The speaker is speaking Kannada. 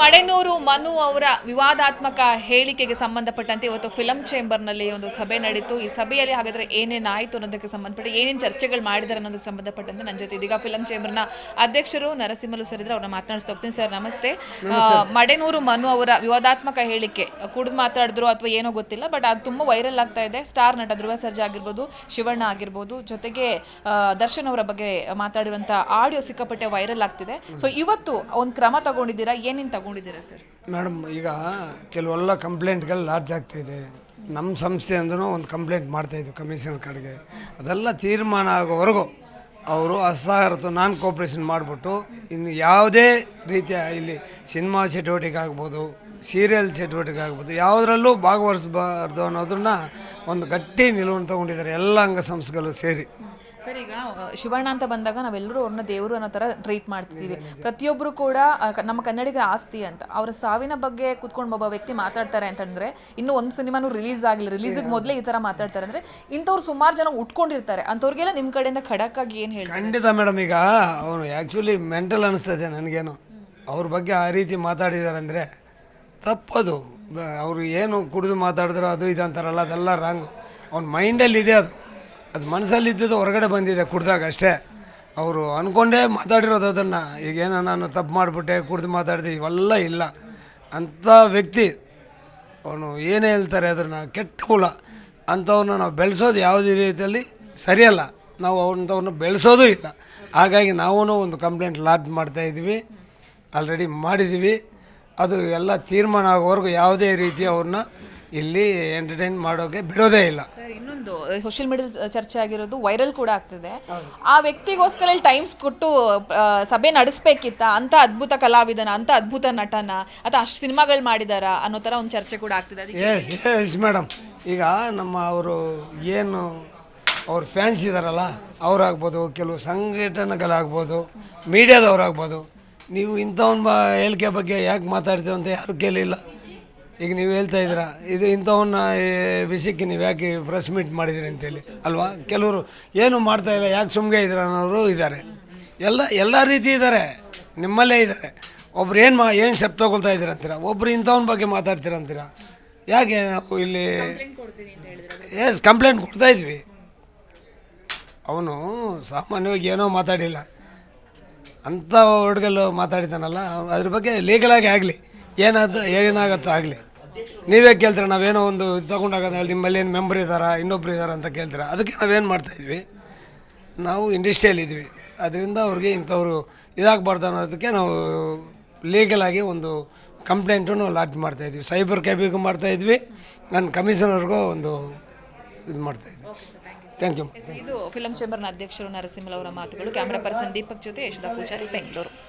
ಮಡೆನೂರು ಮನು ಅವರ ವಿವಾದಾತ್ಮಕ ಹೇಳಿಕೆಗೆ ಸಂಬಂಧಪಟ್ಟಂತೆ ಇವತ್ತು ಫಿಲಂ ಚೇಂಬರ್ನಲ್ಲಿ ಒಂದು ಸಭೆ ನಡೀತು. ಈ ಸಭೆಯಲ್ಲಿ ಹಾಗಾದ್ರೆ ಏನೇನಾಯಿತು ಅನ್ನೋದಕ್ಕೆ ಸಂಬಂಧಪಟ್ಟ ಏನೇನು ಚರ್ಚೆಗಳು ಮಾಡಿದ್ದಾರೆ ಅನ್ನೋದಕ್ಕೆ ಸಂಬಂಧಪಟ್ಟಂತೆ ನನ್ನ ಜೊತೆ ಇದೀಗ ಫಿಲಂ ಚೇಂಬರ್ನ ಅಧ್ಯಕ್ಷರು ನರಸಿಂಹಲು ಸರ್ ಇದ್ರೆ ಅವ್ರನ್ನ ಮಾತನಾಡಿಸ್ತಾ ಹೋಗ್ತೀನಿ ಸರ್. ನಮಸ್ತೆ. ಮಡೆನೂರು ಮನು ಅವರ ವಿವಾದಾತ್ಮಕ ಹೇಳಿಕೆ ಕುಡಿದು ಮಾತಾಡಿದ್ರು ಅಥವಾ ಏನೋ ಗೊತ್ತಿಲ್ಲ ಬಟ್ ಅದು ತುಂಬ ವೈರಲ್ ಆಗ್ತಾ ಇದೆ. ಸ್ಟಾರ್ ನಟ ಧ್ರುವ ಸರ್ಜಾ ಆಗಿರ್ಬೋದು ಶಿವಣ್ಣ ಆಗಿರ್ಬೋದು ಜೊತೆಗೆ ದರ್ಶನ್ ಅವರ ಬಗ್ಗೆ ಮಾತಾಡಿರುವಂಥ ಆಡಿಯೋ ಸಿಕ್ಕಾಪಟ್ಟೆ ವೈರಲ್ ಆಗ್ತಿದೆ. ಸೊ ಇವತ್ತು ಒಂದು ಕ್ರಮ ತಗೊಂಡಿದ್ದೀರಾ? ಏನೇನು ತಗೊಂಡಿದ್ದೀರಾ ಸರ್? ಮೇಡಮ್, ಈಗ ಕೆಲವೆಲ್ಲ ಕಂಪ್ಲೇಂಟ್ಗಳು ಲಾಡ್ಜ್ ಆಗ್ತಾಯಿದೆ ನಮ್ಮ ಸಂಸ್ಥೆ ಅಂದ್ರೂ ಒಂದು ಕಂಪ್ಲೇಂಟ್ ಮಾಡ್ತಾಯಿದ್ವು ಕಮಿಷನರ್ ಕಡೆಗೆ ಅದೆಲ್ಲ ತೀರ್ಮಾನ ಆಗೋವರೆಗೂ ಅವರು ಅಸಹರತು ನಾನ್ ಕೋಪ್ರೇಷನ್ ಮಾಡಿಬಿಟ್ಟು ಇನ್ನು ಯಾವುದೇ ರೀತಿಯ ಇಲ್ಲಿ ಸಿನಿಮಾ ಚಟುವಟಿಕೆ ಆಗ್ಬೋದು, ಸೀರಿಯಲ್ ಚಟುವಟಿಕೆ ಆಗ್ಬೋದು, ಯಾವುದರಲ್ಲೂ ಭಾಗವಹಿಸಬಾರ್ದು ಅನ್ನೋದನ್ನ ಒಂದು ಗಟ್ಟಿ ನಿಲುವನ್ನು ತಗೊಂಡಿದ್ದಾರೆ ಎಲ್ಲ ಅಂಗಸಂಸ್ಥೆಗಳು ಸೇರಿ. ಸರ್ ಈಗ ಶಿವಣ್ಣ ಅಂತ ಬಂದಾಗ ನಾವೆಲ್ಲರೂ ಅವ್ರನ್ನ ದೇವರು ಅನ್ನೋ ಥರ ಟ್ರೀಟ್ ಮಾಡ್ತಿದ್ದೀವಿ ಪ್ರತಿಯೊಬ್ಬರು ಕೂಡ ಆ, ಕ- ನಮ್ಮ ಕನ್ನಡಿಗರ ಆಸ್ತಿ ಅಂತ ಅವರ ಸಾವಿನ ಬಗ್ಗೆ ಕೂತ್ಕೊಂಡು ಒಬ್ಬ ವ್ಯಕ್ತಿ ಮಾತಾಡ್ತಾರೆ ಅಂತಂದ್ರೆ ಇನ್ನು ಒಂದು ಸಿನಿಮಾನು ರಿಲೀಸ್ ಆಗಿಲ್ಲ. ರಿಲೀಸಿಗೆ ಮೊದಲೇ ಈ ಥರ ಮಾತಾಡ್ತಾರೆ ಅಂದ್ರೆ ಇಂಥವ್ರು ಸುಮಾರು ಜನ ಉಟ್ಕೊಂಡಿರ್ತಾರೆ. ಅಂಥವ್ರಿಗೆಲ್ಲ ನಿಮ್ಮ ಕಡೆಯಿಂದ ಖಡಕ್ಕಾಗಿ ಏನು ಹೇಳಿ ಖಂಡಿತ ಮೇಡಮ್ ಈಗ ಅವನು ಆ್ಯಕ್ಚುಲಿ ಮೆಂಟಲ್ ಅನಿಸ್ತದೆ ನನಗೇನು. ಅವ್ರ ಬಗ್ಗೆ ಆ ರೀತಿ ಮಾತಾಡಿದ್ದಾರೆ ಅಂದರೆ ತಪ್ಪದು. ಬ- ಅವರು ಏನು ಕುಡಿದು ಮಾತಾಡಿದ್ರು ಅದು ಇದು ಅಂತಾರಲ್ಲ ಅದೆಲ್ಲ ರಾಂಗು ಅವ್ನ ಮೈಂಡಲ್ಲಿ ಇದೆ ಅದು. ಅದು ಮನಸ್ಸಲ್ಲಿದ್ದದ್ದು ಹೊರಗಡೆ ಬಂದಿದೆ, ಕುಡ್ದಾಗ ಅಷ್ಟೇ. ಅವರು ಅಂದ್ಕೊಂಡೇ ಮಾತಾಡಿರೋದು ಅದನ್ನು. ಈಗೇನೋ ನಾನು ತಪ್ಪು ಮಾಡಿಬಿಟ್ಟೆ, ಕುಡ್ದು ಮಾತಾಡಿದೆ, ಇವೆಲ್ಲ ಇಲ್ಲ. ಅಂಥ ವ್ಯಕ್ತಿ, ಅವನು ಏನೇ ಹೇಳ್ತಾರೆ ಅದನ್ನು, ಕೆಟ್ಟ ಹುಳ. ಅಂಥವ್ರನ್ನ ನಾವು ಬೆಳೆಸೋದು ಯಾವುದೇ ರೀತಿಯಲ್ಲಿ ಸರಿಯಲ್ಲ. ನಾವು ಅವ್ರಂಥವ್ರನ್ನ ಬೆಳೆಸೋದು ಇಲ್ಲ. ಹಾಗಾಗಿ ನಾವೂ ಒಂದು ಕಂಪ್ಲೇಂಟ್ ಲಾಡ್ಜ್ ಮಾಡ್ತಾಯಿದ್ವಿ ಆಲ್ರೆಡಿ ಮಾಡಿದ್ದೀವಿ. ಅದು ಎಲ್ಲ ತೀರ್ಮಾನ ಆಗೋವರೆಗೂ ಯಾವುದೇ ರೀತಿ ಅವ್ರನ್ನ ಇಲ್ಲಿ ಎಂಟರ್ಟೈನ್ ಮಾಡೋಕೆ ಬಿಡೋದೇ ಇಲ್ಲ. ಸರ್ ಇನ್ನೊಂದು ಸೋಷಿಯಲ್ ಮೀಡಿಯಾ ಚರ್ಚೆ ಆಗಿರೋದು ವೈರಲ್ ಕೂಡ ಆಗ್ತಿದೆ. ಆ ವ್ಯಕ್ತಿಗೋಸ್ಕರ ಇಲ್ಲಿ ಟೈಮ್ಸ್ ಕೊಟ್ಟು ಆ, ಸಭೆ ನಡೆಸ್ಬೇಕಿತ್ತ? ಅಂತ ಅದ್ಭುತ ಕಲಾವಿದನ ಅಂತ ಅದ್ಭುತ ನಟನ ಅಥವಾ ಅಷ್ಟು ಸಿನಿಮಾಗಳು ಮಾಡಿದಾರ ಅನ್ನೋ ಥರ ಒಂದು ಚರ್ಚೆ ಕೂಡ ಆಗ್ತಿದೆ. ಅದಕ್ಕೆ ಎಸ್ ಎಸ್ ಮೇಡಮ್ ಈಗ ನಮ್ಮ ಅವರು ಏನು ಅವ್ರ ಫ್ಯಾನ್ಸ್ ಇದ್ದಾರಲ್ಲ ಅವರಾಗ್ಬೋದು ಕೆಲವು ಸಂಘಟನೆಗಳಾಗ್ಬೋದು ಮೀಡಿಯಾದವ್ರಾಗ್ಬೋದು ನೀವು ಇಂಥವನ್ ಬ ಹೇಳಿಕೆ ಬಗ್ಗೆ ಯಾಕೆ ಮಾತಾಡ್ತೀವಿ ಅಂತ ಯಾರು ಕೇಳಿಲ್ಲ. ಈಗ ನೀವು ಹೇಳ್ತಾ ಇದ್ದೀರಾ ಇದು ಇಂಥವನ್ನ ವಿಷಯಕ್ಕೆ ನೀವು ಯಾಕೆ ಪ್ರೆಸ್ ಮೀಟ್ ಮಾಡಿದ್ದೀರಿ ಅಂತೇಳಿ ಅಲ್ವಾ? ಕೆಲವರು ಏನು ಮಾಡ್ತಾ ಇಲ್ಲ ಯಾಕೆ ಸುಮ್ಮನೆ ಇದ್ದೀರ ಅನ್ನೋರು ಇದ್ದಾರೆ. ಎಲ್ಲ ಎಲ್ಲ ರೀತಿ ಇದ್ದಾರೆ ನಿಮ್ಮಲ್ಲೇ ಇದ್ದಾರೆ. ಒಬ್ರು ಏನು ಮಾ ಏನು ಶೆಪ್ ತಗೊಳ್ತಾ ಇದ್ದೀರ ಅಂತೀರ? ಒಬ್ರು ಇಂಥವನ ಬಗ್ಗೆ ಮಾತಾಡ್ತೀರ ಅಂತೀರ? ಯಾಕೆ ನಾವು ಇಲ್ಲಿ ಎಸ್ ಕಂಪ್ಲೇಂಟ್ ಕೊಡ್ತಾ ಇದ್ವಿ. ಅವನು ಸಾಮಾನ್ಯವಾಗಿ ಏನೋ ಮಾತಾಡಿಲ್ಲ. ಅಂಥ ಹುಡುಗಲ್ಲು ಮಾತಾಡಿದ್ದಾನಲ್ಲ ಅದ್ರ ಬಗ್ಗೆ ಲೀಗಲಾಗಿ ಆಗಲಿ. ಏನಾದ ಏನಾಗತ್ತೋ ಆಗಲಿ. ನೀವೇ ಕೇಳ್ತೀರ ನಾವೇನೋ ಒಂದು ಇದು ತಗೊಂಡಾಗ ನಿಮ್ಮಲ್ಲಿ ಏನು ಮೆಂಬರ್ ಇದ್ದಾರಾ ಇನ್ನೊಬ್ರು ಇದ್ದಾರ ಅಂತ ಕೇಳ್ತೀರ? ಅದಕ್ಕೆ ನಾವೇನು ಮಾಡ್ತಾಯಿದ್ವಿ ನಾವು ಇಂಡಸ್ಟ್ರಿಯಲ್ಲಿ ಇದ್ವಿ. ಅದರಿಂದ ಅವ್ರಿಗೆ ಇಂಥವ್ರು ಇದಾಗಬಾರ್ದು ಅನ್ನೋದಕ್ಕೆ ನಾವು ಲೀಗಲಾಗಿ ಒಂದು ಕಂಪ್ಲೇಂಟನ್ನು ಮಾಡ್ತಾ ಮಾಡ್ತಾಯಿದ್ವಿ ಸೈಬರ್ ಕ್ಯಾಬಿಗೂ ಮಾಡ್ತಾಯಿದ್ವಿ ನನ್ನ ಕಮಿಷನರ್ಗೂ ಒಂದು ಇದು ಮಾಡ್ತಾಯಿದ್ವಿ ಥ್ಯಾಂಕ್ ಯು ಇದು ಫಿಲಮ್ ಚೇಂಬರ್ನ ಅಧ್ಯಕ್ಷರು ನರಸಿಂಹಲ್ ಅವರ ಮಾತುಗಳು. ಕ್ಯಾಮ್ರಾ ಪರ್ಸನ್ ದೀಪಕ್ ಜೊತೆ ಯಶೋಧ ಪೂಜಾರಿ ಬೆಂಗಳೂರು.